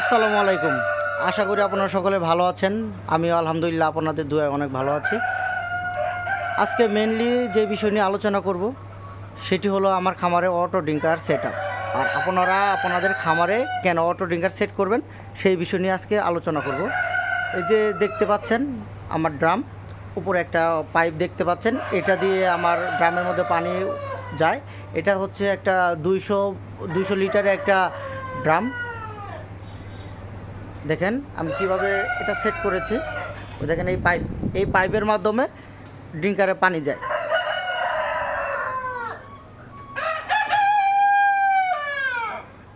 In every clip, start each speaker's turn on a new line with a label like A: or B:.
A: আসসালামু আলাইকুম। আশা করি আপনারা সকলে ভালো আছেন। আমিও আলহামদুলিল্লাহ আপনাদের দুয়ায় অনেক ভালো আছি। আজকে মেনলি যে বিষয় নিয়ে আলোচনা করব, সেটি হলো আমার খামারে অটো ড্রিঙ্কার সেট আর আপনারা আপনাদের খামারে কেন অটো ড্রিঙ্কার সেট করবেন, সেই বিষয় নিয়ে আজকে আলোচনা করব। এই যে দেখতে পাচ্ছেন আমার ড্রাম, উপরে একটা পাইপ দেখতে পাচ্ছেন। এটা দিয়ে আমার ড্রামের মধ্যে পানি যায়। এটা হচ্ছে একটা দুইশো দুইশো লিটারের একটা ড্রাম। দেখেন, আমি কীভাবে এটা সেট করেছি। দেখেন, এই পাইপ এই পাইপের মাধ্যমে ড্রিঙ্কারে পানি যায়।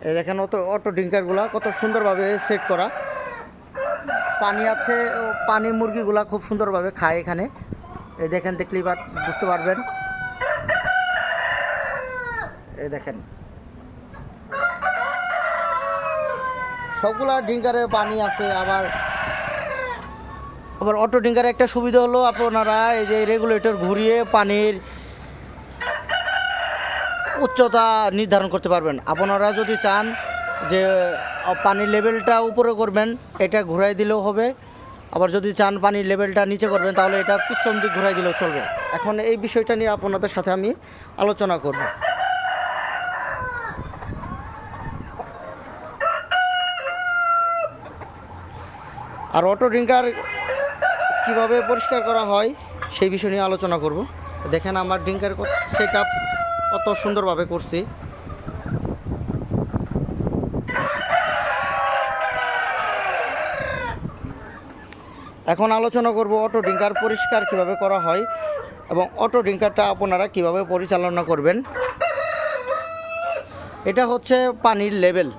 A: এই দেখেন, অটো অটো ড্রিঙ্কারগুলো কত সুন্দরভাবে সেট করা। পানি আছে পানি মুরগিগুলা খুব সুন্দরভাবে খায় এখানে। এই দেখেন, দেখলেই বুঝতে পারবেন। এই দেখেন সবগুলা ড্রিঙ্কারে পানি আছে, আবার আবার অটো ড্রিঙ্কারে একটা সুবিধা হলো আপনারা এই যে রেগুলেটর ঘুরিয়ে পানির উচ্চতা নির্ধারণ করতে পারবেন। আপনারা যদি চান যে পানির লেভেলটা উপরে করবেন, এটা ঘুরাই দিলেও হবে। আবার যদি চান পানির লেভেলটা নিচে করবেন, তাহলে এটা পিছন দিক ঘুরাই দিলেও চলবে। এখন এই বিষয়টা নিয়ে আপনাদের সাথে আমি আলোচনা করব। আর অটো ড্রিঙ্কার কীভাবে পরিষ্কার করা হয়, সেই বিষয় নিয়ে আলোচনা করব। দেখেন আমার ড্রিঙ্কার সেট আপ কত সুন্দরভাবে করছি। এখন আলোচনা করব অটো ড্রিঙ্কার পরিষ্কার কীভাবে করা হয় এবং অটো ড্রিঙ্কারটা আপনারা কীভাবে পরিচালনা করবেন। এটা হচ্ছে পানির লেভেল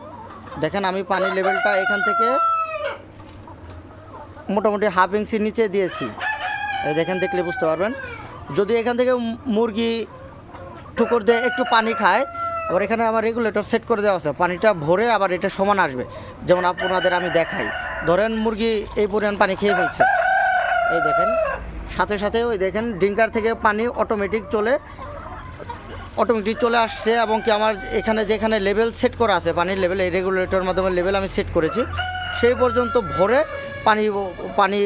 A: দেখেন আমি পানির লেভেলটা এখান থেকে মোটামুটি হাফ ইঞ্চির নিচে দিয়েছি। এই দেখেন, দেখলে বুঝতে পারবেন। যদি এখান থেকে মুরগি টুকর দিয়ে একটু পানি খায়, আবার এখানে আমার রেগুলেটর সেট করে দেওয়া আছে। পানিটা ভরে আবার এটা সমান আসবে। যেমন আপনাদের আমি দেখাই। ধরেন মুরগি এই পরিমাণ পানি খেয়ে ফেলছে। এই দেখেন, সাথে সাথে ওই দেখেন, ড্রিঙ্কার থেকে পানি অটোমেটিক চলে অটোমেটিক চলে আসছে এবং কি আমার এখানে যেখানে লেভেল সেট করা আছে, পানির লেভেল এই রেগুলেটর মাধ্যমে লেভেল আমি সেট করেছি, সেই পর্যন্ত ভরে পানি পানি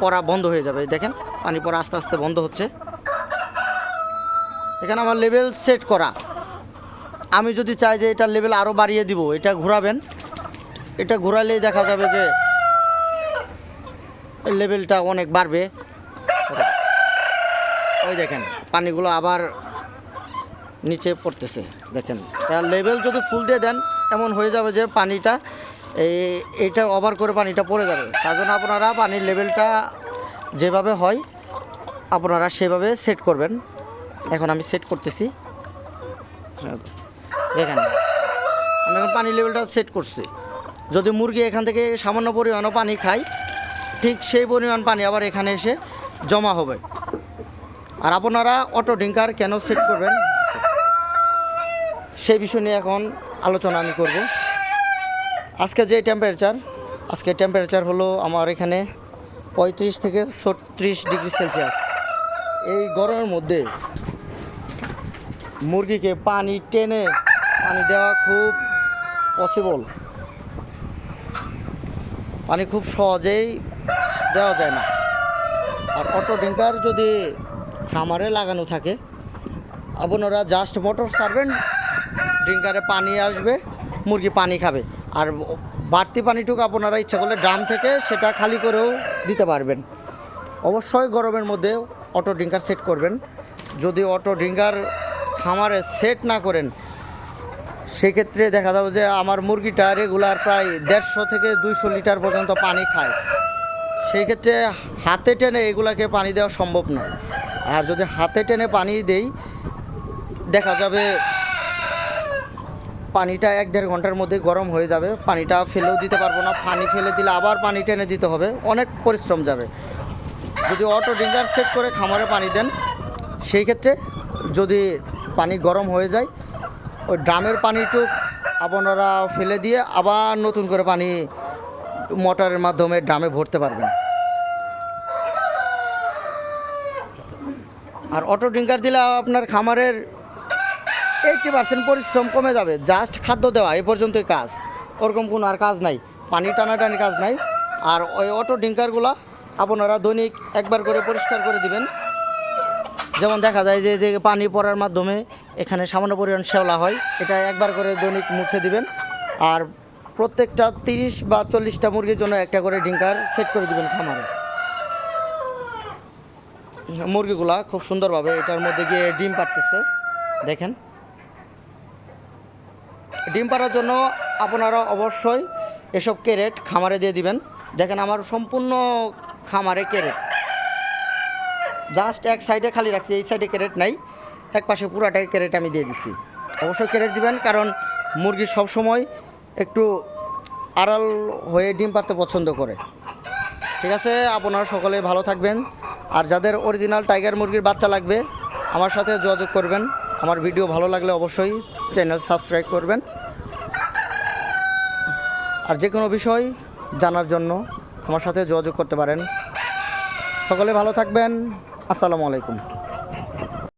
A: পড়া বন্ধ হয়ে যাবে, দেখেন, পানি পড়া আস্তে আস্তে বন্ধ হচ্ছে। এখানে আমার লেভেল সেট করা। আমি যদি চাই যে এটা লেভেল আরও বাড়িয়ে দিব, এটা ঘোরাবেন। এটা ঘোরালেই দেখা যাবে যে লেভেলটা অনেক বাড়বে। ওই দেখেন, পানিগুলো আবার নিচে পড়তেছে, দেখেন। লেভেল যদি ফুল দিয়ে দেন, এমন হয়ে যাবে যে পানিটা এই এইটা ওভার করে পানিটা পড়ে যাবে। তার জন্য আপনারা পানির লেভেলটা যেভাবে হয়, আপনারা সেভাবে সেট করবেন। এখন আমি সেট করতেছি। দেখেন, আমি এখন পানির লেভেলটা সেট করছি। যদি মুরগি এখান থেকে সামান্য পরিমাণও পানি খায়, ঠিক সেই পরিমাণ পানি আবার এখানে এসে জমা হবে। আর আপনারা অটো ড্রিঙ্কার কেন সেট করবেন? সেই বিষয় নিয়ে এখন আলোচনা আমি করব। আজকে যে টেম্পারেচার আজকে টেম্পারেচার হলো আমার এখানে পঁয়ত্রিশ থেকে ছত্রিশ ডিগ্রি সেলসিয়াস। এই গরমের মধ্যে মুরগিকে পানি টেনে পানি দেওয়া খুব পসিবল পানি খুব সহজেই দেওয়া যায় না। আর অটো ড্রিঙ্কার যদি খামারে লাগানো থাকে, আপনারা জাস্ট মোটর সারবেন ড্রিঙ্কারে পানি আসবে, মুরগি পানি খাবে। আর বাড়তি পানিটুকু আপনারা ইচ্ছা করলে ড্রাম থেকে সেটা খালি করেও দিতে পারবেন। অবশ্যই গরমের মধ্যে অটো ড্রিঙ্কার সেট করবেন। যদি অটো ড্রিঙ্কার খামারে সেট না করেন, সেক্ষেত্রে দেখা যাবে যে আমার মুরগিটা রেগুলার প্রায় দেড়শো থেকে দুইশো লিটার পর্যন্ত পানি খায়। সেই ক্ষেত্রে হাতে টেনে এগুলাকে পানি দেওয়া সম্ভব নয়। আর যদি হাতে টেনে পানি দেই, দেখা যাবে পানিটা এক দেড় ঘণ্টার মধ্যে গরম হয়ে যাবে। পানিটা ফেলেও দিতে পারব না। পানি ফেলে দিলে আবার পানি টেনে দিতে হবে। অনেক পরিশ্রম যাবে। যদি অটো ড্রিঙ্কার সেট করে খামারে পানি দেন, সেই ক্ষেত্রে যদি পানি গরম হয়ে যায়, ওই ড্রামের পানিটুক আপনারা ফেলে দিয়ে আবার নতুন করে পানি মোটরের মাধ্যমে ড্রামে ভরতে পারবেন। আর অটো ড্রিঙ্কার দিলে আপনার খামারের এইটি পার্সেন্ট পরিশ্রম কমে যাবে। জাস্ট খাদ্য দেওয়া, এ পর্যন্তই কাজ। ওরকম কোনো আর কাজ নাই। পানি টানাটানি কাজ নাই। আর ওই অটো ডিঙ্কারগুলা আপনারা দৈনিক একবার করে পরিষ্কার করে দিবেন। যেমন দেখা যায় যে যে পানি পড়ার মাধ্যমে এখানে সামান্য পরিমাণ শ্যাওলা হয়, এটা একবার করে দৈনিক মুছে দিবেন। আর প্রত্যেকটা তিরিশ বা চল্লিশটা মুরগির জন্য একটা করে ডিঙ্কার সেট করে দিবেন খামারে। মুরগিগুলা খুব সুন্দরভাবে এটার মধ্যে গিয়ে ডিম পাড়তেছে। দেখেন। ডিম পাড়ার জন্য আপনারা অবশ্যই এসব ক্যারেট খামারে দিয়ে দিবেন। দেখেন আমার সম্পূর্ণ খামারে ক্যারেট। জাস্ট এক সাইডে খালি রাখছি, এই সাইডে ক্যারেট নাই। এক পাশে পুরাটাই ক্যারেট আমি দিয়ে দিছি। অবশ্যই ক্যারেট দিবেন, কারণ মুরগি সবসময় একটু আড়াল হয়ে ডিম পাড়তে পছন্দ করে। ঠিক আছে, আপনারা সকলে ভালো থাকবেন। আর যাদের অরিজিনাল টাইগার মুরগির বাচ্চা লাগবে, আমার সাথে যোগাযোগ করবেন। আমার ভিডিও ভালো লাগলে অবশ্যই চ্যানেল সাবস্ক্রাইব করবেন। আর যে কোনো বিষয় জানার জন্য আমার সাথে যোগাযোগ করতে পারেন। সকলে ভালো থাকবেন। আসসালামু আলাইকুম।